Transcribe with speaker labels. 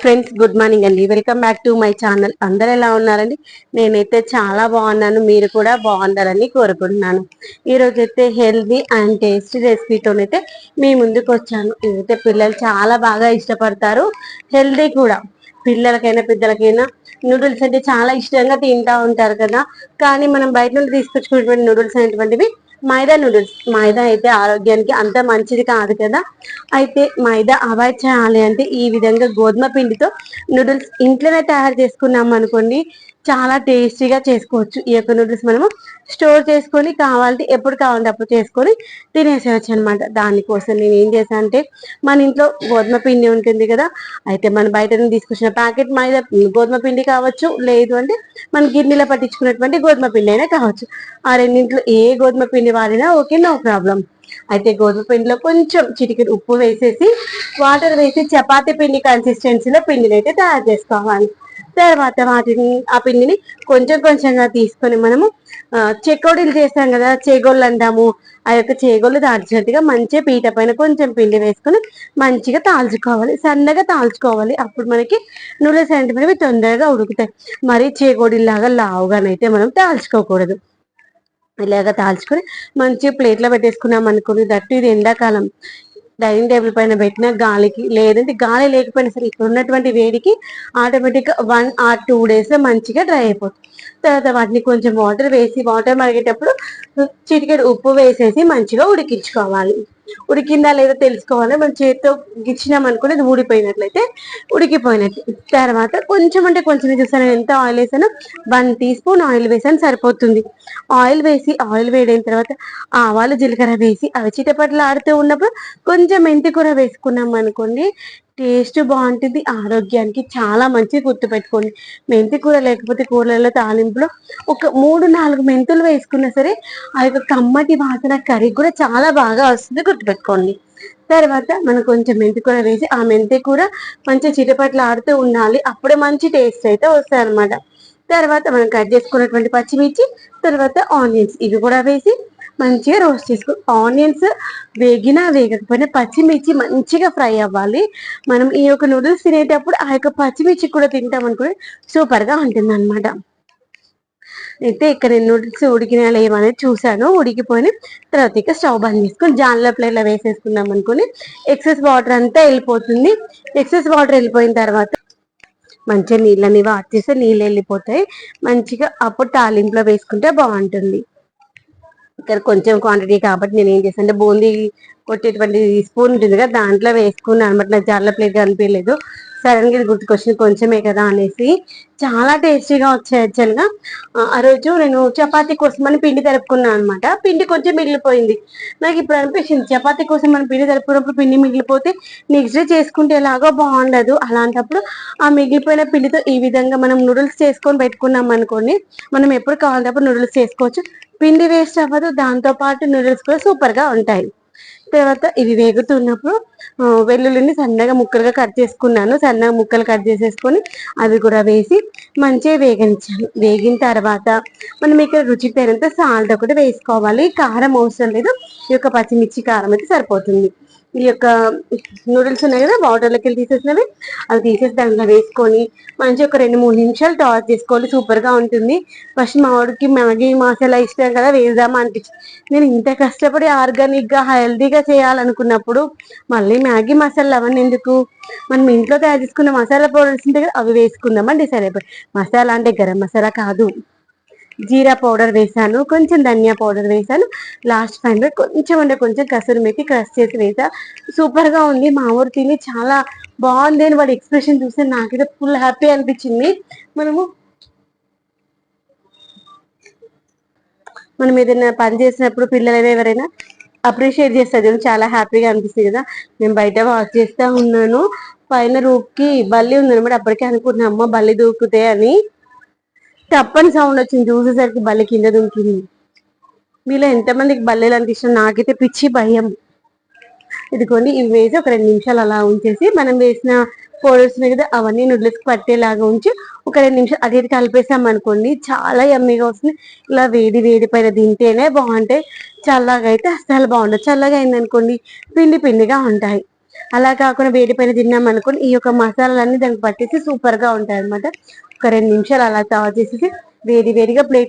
Speaker 1: Friends good morning అండి. Welcome back to my channel. అందరు ఎలా ఉన్నారండి? నేనైతే చాలా బాగున్నాను. మీరు కూడా బాగుండాలని కోరుకుంటున్నాను. ఈరోజు అయితే హెల్దీ అండ్ టేస్టీ రెసిపీతోనైతే మీ ముందుకు వచ్చాను. ఇదైతే పిల్లలు చాలా బాగా ఇష్టపడతారు. హెల్దీ కూడా. పిల్లలకైనా పెద్దలకైనా నూడిల్స్ అంటే చాలా ఇష్టంగా తింటూ ఉంటారు కదా. కానీ మనం బయట నుండి తీసుకొచ్చుకున్నటువంటి నూడిల్స్ అనేటువంటివి మైదా నూడిల్స్. మైదా అయితే ఆరోగ్యానికి అంత మంచిది కాదు కదా. అయితే మైదా అవాయిడ్ చేయాలి అంటే ఈ విధంగా గోధుమ పిండితో నూడిల్స్ ఇంట్లోనే తయారు చేసుకున్నాం అనుకోండి చాలా టేస్టీగా చేసుకోవచ్చు. ఈ యొక్క నూడిల్స్ మనము స్టోర్ చేసుకొని కావాలంటే ఎప్పుడు కావాలంటే అప్పుడు చేసుకొని తినేసేయచ్చు అనమాట దానికోసం నేను ఏం చేశాను అంటే మన ఇంట్లో గోధుమ పిండి ఉంటుంది కదా అయితే మనం బయట నుంచి తీసుకొచ్చిన ప్యాకెట్ మైదా గోధుమ పిండి కావచ్చు లేదు అంటే మన గిన్నెలో పట్టించుకున్నటువంటి గోధుమ పిండి అయినా కావచ్చు. ఆ రెండింట్లో ఏ గోధుమ పిండి వాడినా ఓకే నో ప్రాబ్లం. అయితే గోధుమ పిండిలో కొంచెం చిటికెడు ఉప్పు వేసేసి వాటర్ వేసి చపాతీ పిండి కన్సిస్టెన్సీలో పిండిని అయితే తయారు చేసుకోవాలి. తర్వాత వాటిని ఆ పిండిని కొంచెం కొంచెంగా తీసుకొని మనము ఆ, చెకోడీలు చేస్తాం కదా చేగోళ్ళు అంటాము. ఆ యొక్క చేగోళ్ళు దాల్చినట్టుగా మంచిగా పీట పైన కొంచెం పిండి వేసుకొని మంచిగా తాల్చుకోవాలి. సన్నగా తాల్చుకోవాలి. అప్పుడు మనకి నూనె అనేటివి తొందరగా ఉడుకుతాయి. మరి చేగోడీలాగా లావుగానైతే మనం తాల్చుకోకూడదు. ఇలాగ తాల్చుకొని మంచిగా ప్లేట్లో పెట్టేసుకున్నాం అనుకుని దట్టు ఇది ఎండాకాలం. డైనింగ్ టేబుల్ పైన పెట్టిన గాలికి లేదంటే గాలి లేకపోయినా సరే ఇక్కడ ఉన్నటువంటి వేడికి ఆటోమేటిక్గా వన్ ఆర్ టూ డేస్ మంచిగా డ్రై అయిపోతుంది. తర్వాత వాటిని కొంచెం వాటర్ వేసి వాటర్ మరిగేటప్పుడు చిటికెడు ఉప్పు వేసేసి మంచిగా ఉడికించుకోవాలి. ఉడికిందా లేదా తెలుసుకోవాలి. మనం చేతితో గిచ్చినాం అనుకుని అది ఊడిపోయినట్లయితే ఉడికిపోయినట్టు. తర్వాత కొంచెం అంటే కొంచెం చూసాను ఎంత ఆయిల్ వేసాను? వన్ టీ స్పూన్ ఆయిల్ వేసాను సరిపోతుంది. ఆయిల్ వేసి ఆయిల్ వేడైన తర్వాత ఆవాలు జీలకర్ర వేసి అవి చిటపట్లు ఆడుతూ ఉన్నప్పుడు కొంచెం మెంతి కూర వేసుకున్నాం అనుకోండి టేస్ట్ బాగుంటుంది ఆరోగ్యానికి చాలా మంచి గుర్తుపెట్టుకోండి. మెంతి కూర లేకపోతే కూరలలో తాలింపులో ఒక మూడు నాలుగు మెంతులు వేసుకున్నా సరే ఆ యొక్క కమ్మటి వాసన కర్రీ కూడా చాలా బాగా వస్తుంది గుర్తుపెట్టుకోండి. తర్వాత మనం కొంచెం మెంతి కూర వేసి ఆ మెంతి కూర మంచిగా చిటపట్లు ఆడుతూ ఉండాలి. అప్పుడే మంచి టేస్ట్ అయితే వస్తాయి అనమాట తర్వాత మనం కట్ చేసుకున్నటువంటి పచ్చిమిర్చి తర్వాత ఆనియన్స్ ఇవి కూడా వేసి మంచిగా రోస్ట్ చేసుకో ఆనియన్స్ వేగినా వేగకపోయినా పచ్చిమిర్చి మంచిగా ఫ్రై అవ్వాలి. మనం ఈ యొక్క నూడిల్స్ తినేటప్పుడు ఆ యొక్క పచ్చిమిర్చి కూడా తింటాం సూపర్గా ఉంటుంది అనమాట అయితే ఇక్కడ నూడిల్స్ ఉడికినా లేవనేది చూశాను. ఉడికిపోయి తర్వాత ఇక స్టవ్ బంద్ చేసుకొని జాన్లో ప్లేట్లో వేసేసుకుందాం అనుకుని ఎక్సెస్ వాటర్ అంతా వెళ్ళిపోతుంది. ఎక్సెస్ వాటర్ వెళ్ళిపోయిన తర్వాత మంచిగా నీళ్ళని వాట్ చేస్తే నీళ్ళు వెళ్ళిపోతాయి. మంచిగా అప్పుడు తాలింపులో వేసుకుంటే బాగుంటుంది. ఇక్కడ కొంచెం క్వాంటిటీ కాబట్టి నేను ఏం చేశాను అంటే బూందీ కొట్టేటువంటి స్పూన్ ఉంటుంది కదా దాంట్లో వేసుకున్నాను. అనమాట నాకు చాలా ప్లేట్ అనిపించలేదు సడన్గా ఇది గుర్తుకొచ్చింది కొంచెమే కదా అనేసి. చాలా టేస్టీగా వచ్చాయి యాక్చువల్గా ఆ రోజు నేను చపాతీ కోసం అని పిండి తరుపుకున్నాను అనమాట పిండి కొంచెం మిగిలిపోయింది. నాకు ఇప్పుడు అనిపించింది చపాతి కోసం మనం పిండి తరుపుకున్నప్పుడు పిండి మిగిలిపోతే నెక్స్ట్ డే చేసుకుంటే ఎలాగో బాగుండదు. అలాంటప్పుడు ఆ మిగిలిపోయిన పిండితో ఈ విధంగా మనం నూడిల్స్ చేసుకొని పెట్టుకున్నాం అనుకోండి మనం ఎప్పుడు కావాలంటే అప్పుడు నూడిల్స్ చేసుకోవచ్చు. పిండి వేస్ట్ అవ్వదు దాంతో పాటు నూడిల్స్ కూడా సూపర్గా ఉంటాయి. తర్వాత ఇవి వేగుతున్నప్పుడు వెల్లుల్లిని సన్నగా ముక్కలుగా కట్ చేసుకున్నాను. సన్నగా ముక్కలు కట్ చేసేసుకొని అవి కూడా వేసి మంచిగా వేగించాను వేగిన తర్వాత మనం ఇక్కడ రుచి తగినంత సాల్ట్ ఒకటి వేసుకోవాలి. కారం అవసరం లేదు. ఈ యొక్క పచ్చిమిర్చి కారం అయితే సరిపోతుంది. ఈ యొక్క నూడిల్స్ ఉన్నాయి కదా వాటర్లోకి వెళ్ళి తీసేసినవి. అవి తీసేసి దాంట్లో వేసుకొని మంచి ఒక రెండు మూడు నిమిషాలు టాస్ చేసుకోవాలి. సూపర్గా ఉంటుంది. ఫస్ట్ మా వాడికి మ్యాగీ మసాలా ఇష్టం కదా వేద్దామా అనిపించింది నేను ఇంత కష్టపడి ఆర్గానిక్గా హెల్దీగా చేయాలనుకున్నప్పుడు మళ్ళీ మ్యాగీ మసాలా అవన్నీ ఎందుకు? మనం ఇంట్లో తయారు చేసుకున్న మసాలా పౌడర్స్ ఉంటాయి కదా అవి వేసుకుందామని డిసైడ్ అయిపోయి మసాలా అంటే గరం మసాలా కాదు. జీరా పౌడర్ వేసాను కొంచెం ధనియా పౌడర్ వేసాను. లాస్ట్ టైంలో కొంచెం అంటే కొంచెం కసూరి మెత్తి క్రష్ చేసి వేసా. సూపర్గా ఉంది మా ఊరు తిని చాలా బాగుంది అని వాడి ఎక్స్ప్రెషన్ చూస్తే నాకైతే ఫుల్ హ్యాపీ అనిపించింది. మనము మనం ఏదైనా పని చేసినప్పుడు పిల్లలు ఎవరైనా అప్రిషియేట్ చేస్తారు చాలా హ్యాపీగా అనిపిస్తుంది కదా. నేను బయట వాష్ చేస్తూ ఉన్నాను. పైన రూప్కి బల్లి ఉంది అప్పటికే అనుకుంటున్నా అమ్మ బల్లి దూకుతే అని. తప్పని సౌండ్ వచ్చింది. చూసేసరికి బల్లి కింద దుంకింది. మీలో ఎంతమందికి బల్లెలు అంటే ఇష్టం? నాకైతే పిచ్చి భయం. ఇదిగోండి ఇవి వేసి ఒక రెండు నిమిషాలు అలా ఉంచేసి మనం వేసిన పౌడర్స్ కదా అవన్నీ నూడిల్స్కి పట్టేలాగా ఉంచి ఒక రెండు నిమిషాలు అది ఇది కలిపేసాం అనుకోండి చాలా యమ్మీగా వస్తుంది. ఇలా వేడి వేడి పైన తింటేనే బాగుంటాయి. చల్లగా అయితే అస్సలు బాగుంటుంది చల్లగా అయిందనుకోండి పిండి పిండిగా ఉంటాయి. అలా కాకుండా వేడి పైన తిన్నాం అనుకోండి ఈ యొక్క మసాలాలన్నీ దానికి పట్టేసి సూపర్గా ఉంటాయి అనమాట ఒక రెండు నిమిషాలు అలా చావు చేసేసి వేడి వేడిగా ప్లేట్